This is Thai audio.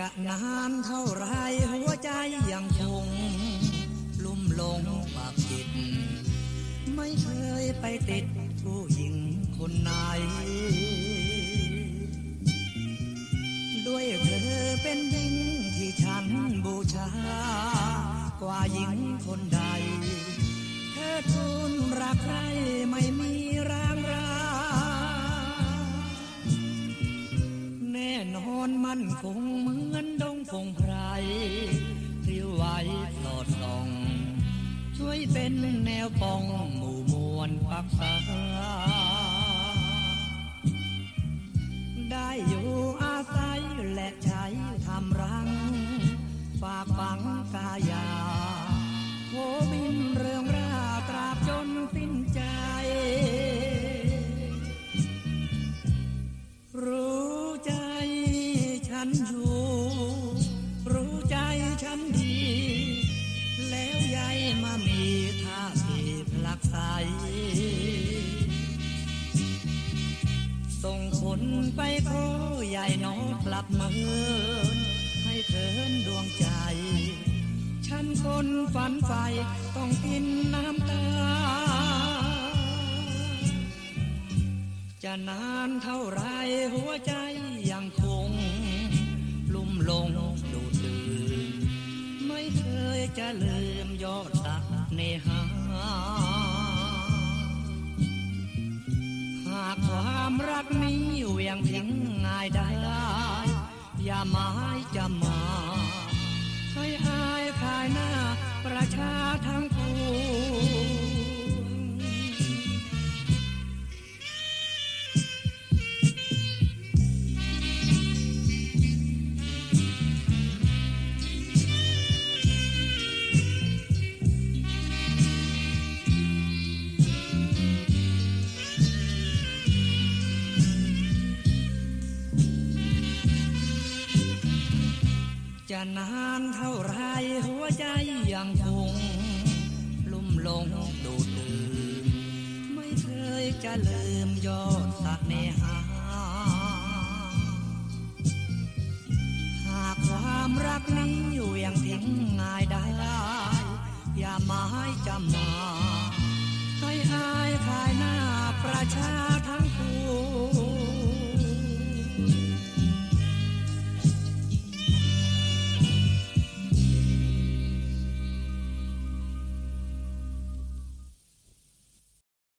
จะนานเท่าไรหัวใจยังคงลุ่มหลงปากจิต ไม่เคยไปติดผู้หญิงคนไหน ด้วยเธอเป็นหญิงที่ฉันบูชา กว่าหญิงคนใด เธอทูลรักใครไม่มีร่างรา แน่นอนมันคงเห มือนดงพงไพรพริ้วไหวปลอดลอง ช่วยเป็นแนวป้องหมู่มวลปักษาได้อยู่อาศัยและใช้ทำรัง ฝากฝังกายาโหบินเรื่องราตราบจนสิ้นใจ รู้ใจฉันอยู่ นไปขอใหญ่น้องกลับมือให้เถินดวงใจ ฉันคนฝันไฟต้องกินน้ำตา จะนานเท่าไรหัวใจยังคง ลุ่มลงดูดดื่มไม่เคยจะลืมยอดตักเนหาากความรักนี้เวียงทิ้งง่ายได้ อย่าหมายจะมา จะนานเท่าไรหัวใจยังคงลุ่มลงดูดดื่มไม่เคยจะลืมยอดสักว์เนหา หากความรักนั้นอยู่อย่างทิ้งง่ายได้ อย่ามาให้จำมาให้อายคายหน้าประชาทั้ง